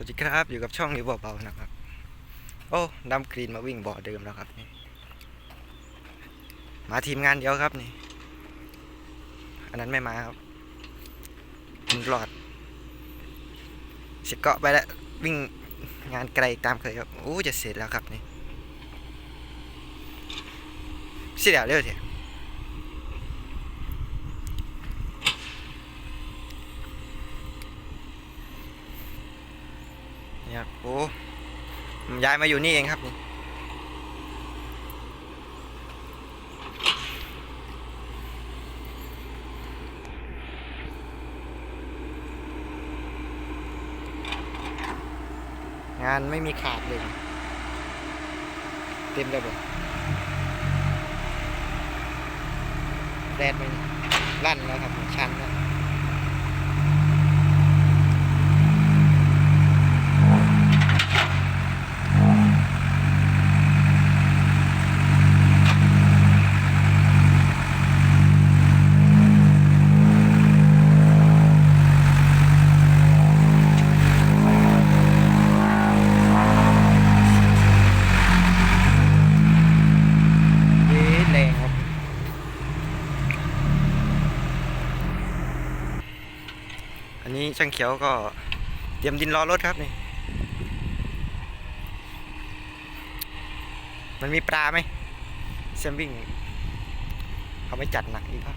สวัสดีครับ อยู่กับช่องนี้เบาๆนะครับ โอ้ดำกรีนมาวิ่งบ่อเดิมแล้วครับนี่มาทีมงานเดียวครับนี่ อันนั้นไม่มาครับมันรอดเสร็จเกาะไปแล้ววิ่งงานไกลตามเคยครับโอ้จะเสร็จแล้วครับนี่เสียเร็วเถอะเนี่ยครับโอ้ผม ย้ายมาอยู่นี่เองครับงานไม่มีขาดเลย เต็มเลยบ่แดดไมนี่ลั่นแล้วครับผมชันแล้วเย้แรงครับ อันนี้ ช่างเขียวก็เตรียมดินรอรถครับนี่ มันมีปลาไหมเซมวิ่งเขาไม่จัดหนักอีกครับ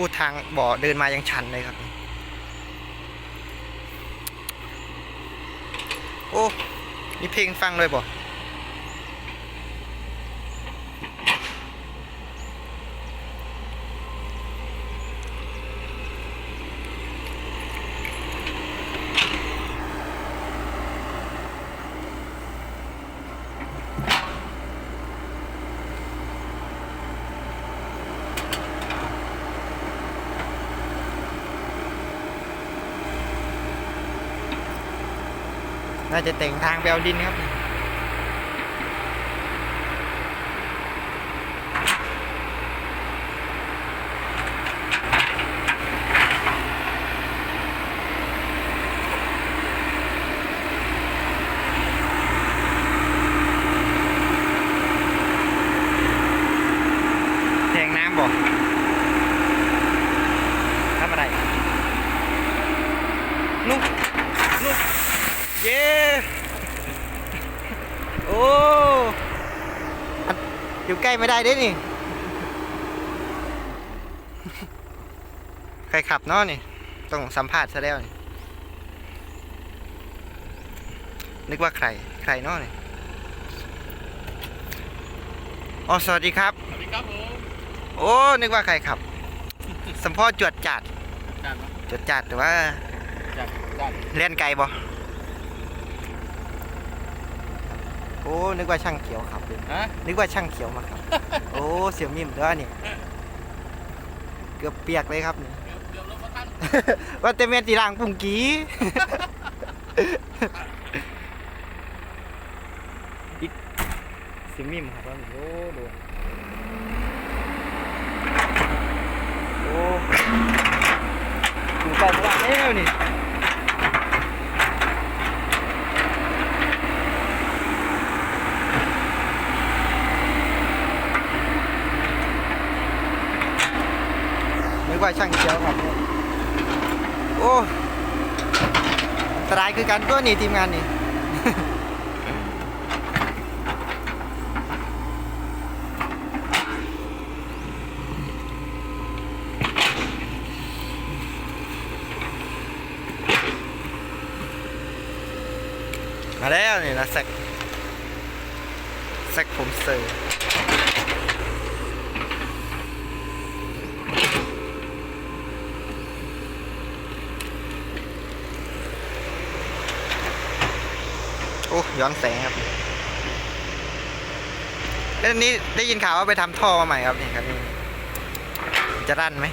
พูดทางบ่อเดินมายังชันเลยครับ โอ้ มีเพลงฟังเลยบ่าจะแต่งทางไปเอาดินครับแทงน้ำบ่ทำอะไรนุกนุก เย้โอ้อันอยู่ใกล้ไม่ได้เด้นี่ ใครขับเนาะนี่ ต้องสัมภาษณ์ซะแล้วนี่นึกว่าใคร ใครเนาะนี่อ๋อสวัสดีครับ สวัสดีครับผมโอ้ นึกว่าใครขับ สัมพ่อจวดจัดจัดมาจวดจัดแต่ว่าจัดจัดเล่นไกลบ่โอ้นึกว่าช่างเขียวขับเลยฮะนึกว่าช่างเขียวมาครับ โอ้เสียวมิมด้วยนี่เกือบเปียกเลยครับนี่เดี๋ยวเดี๋ยวรถมาตั้งว่าแต่เมนตีล่างปุ่งกี้อีกเสียวมิมครับว่าโอ้ดูโอ้อยู่ใกล้ตลาดแล้วนี่ นึกว่าช่างเขียวครับเนี่ยโอ้อัน ตรายคือการตัวนี่ทีมงานนี่มาแล้วนี่นะแซกแซกผมเซอร์ ย้อนแสงครับแล้วนี้ได้ยินข่าวว่าไปทำท่อมาใหม่ครับนี่ครับนี่จะรั่นไหม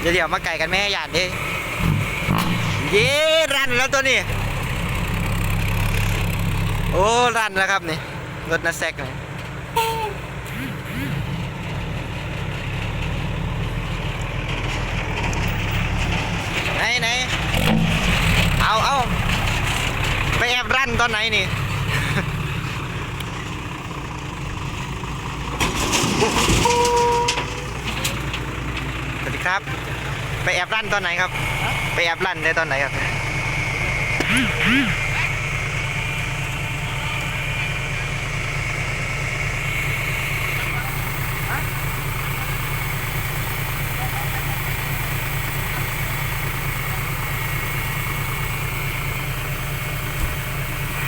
เดี๋ยวเดี๋ยวมาไก่กันแม่หยาดดิเย้รันแล้วตัวนี้ โอ้รันแล้วครับนี่รถนาแซกนี่ไหนไหนเอาเอาไปแอบรั นี่ สวัสดีครับ ไปแอบรันตอนไหนครับ ไปแอบรันได้ตอนไหนครับ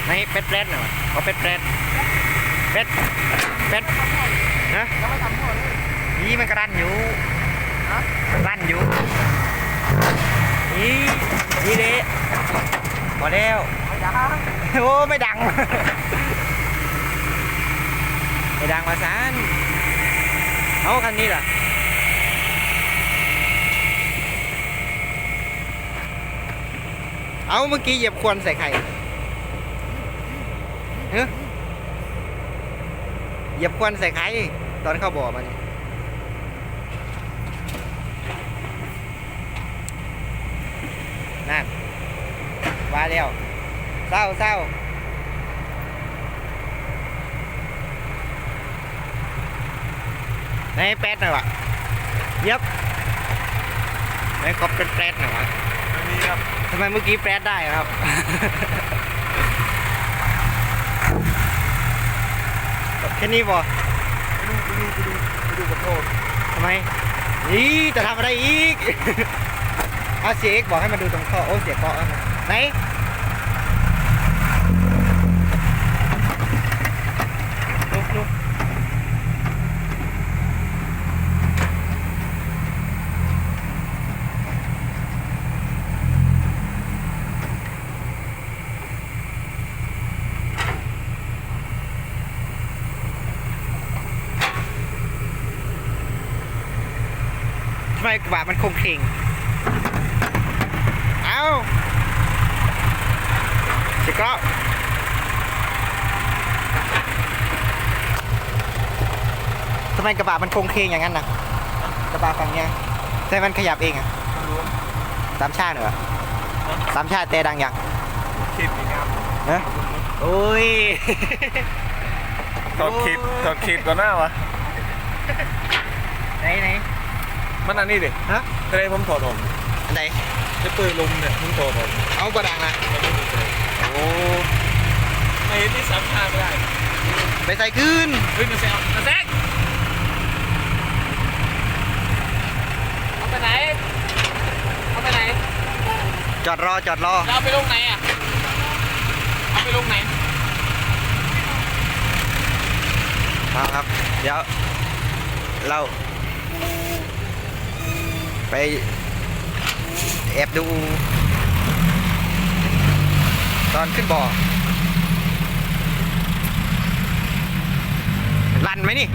ไม่เป็ดแรดหน่อยเอาเป็ดแรดเป็ดเป็ดฮะนี่มันกระดันอยู่มันรันอยู่นี่นี่เด้พอแล้วโอ้ไม่ดัง ไม่ดังมาสานเอาคันนี้ล่ะเอาเมื่อกี้เหยียบควนใส่ไข่ เฮ้ยเหยียบควันใส่ใครตอนเข้าบ่อมาเนี่ยนั่นว่าเดียวเศร้าเศร้าไหนแป๊ดหน่อยวะเย็บไหนขอบเป็นแป๊ดหน่อยวะไม่มีครับทำไมเมื่อกี้แป๊ดได้อะครับ แค่นี้บ่ไปดูไปดูไปดูไปดูกระโดดทำไม นี่จะทำอะไรอีก เอาเสียเอกบอกให้มาดูตรงท่อโอ้เสียเกาะแล้วนะไหน ลุกลุกทำไม กระบะมันคงเคงเอาสียเกาะทำไมกระบะมันคงเคงอย่างนั้นนะกระบะฝั่งเนี้ยแต่มันขยับเองอะสามชาติเหรอสามชาติแต่ดังยังคลิปนี่ครับเนะโอ้ยถอดคลิปถอดคลิปก่อนหน้าวะไหนไหน มันอันนี้ดิฮะทะเลผมถอดออกอันไหนจะปืนลุมเนี่ยผมถอดออกเอากระดังนะโอ้ไม่เห็นที่สามชาไม่ได้ไปใส่ขึ้นเฮ้ยมาแซงมาแซงเอาไปไหนเอาไปไหนจอดรอจอดรอแล้วเอาไปลงไหนอะเอาไปลงไหนมาครับเดี๋ยวเรา ไปแอบดู ตอนขึ้นบ่อลันไหมนี่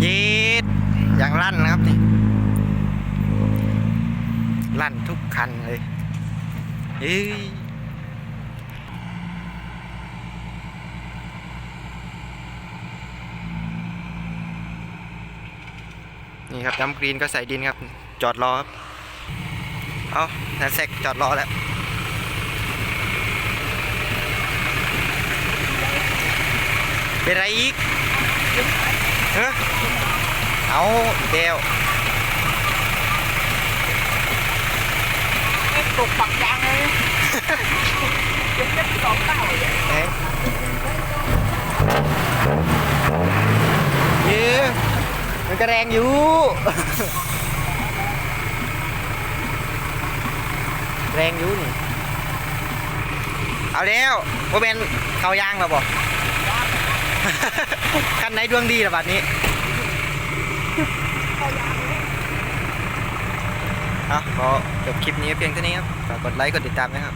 เย็ดอย่างลั่นนะครับนี่ลั่นทุกคันเลย เฮ้ยนี่ครับน้ำกรีนก็ใส่ดินครับ จอดรอครับ เอาแต่แซกจอดรอแล้วเป็นไรอีกเฮ้ยเอาอีกเดวตกปักยาง เนี่ยมันก็แรงอยู่ แรงอยู่นี่ เอาแล้วโมเป็นเขายางแล้วบอกคันไหนดวงดีระบาดนี้ อาขอจบคลิปนี้เพียงเท่านี้ครับ ฝากกดไลค์ กดติดตามนะครับ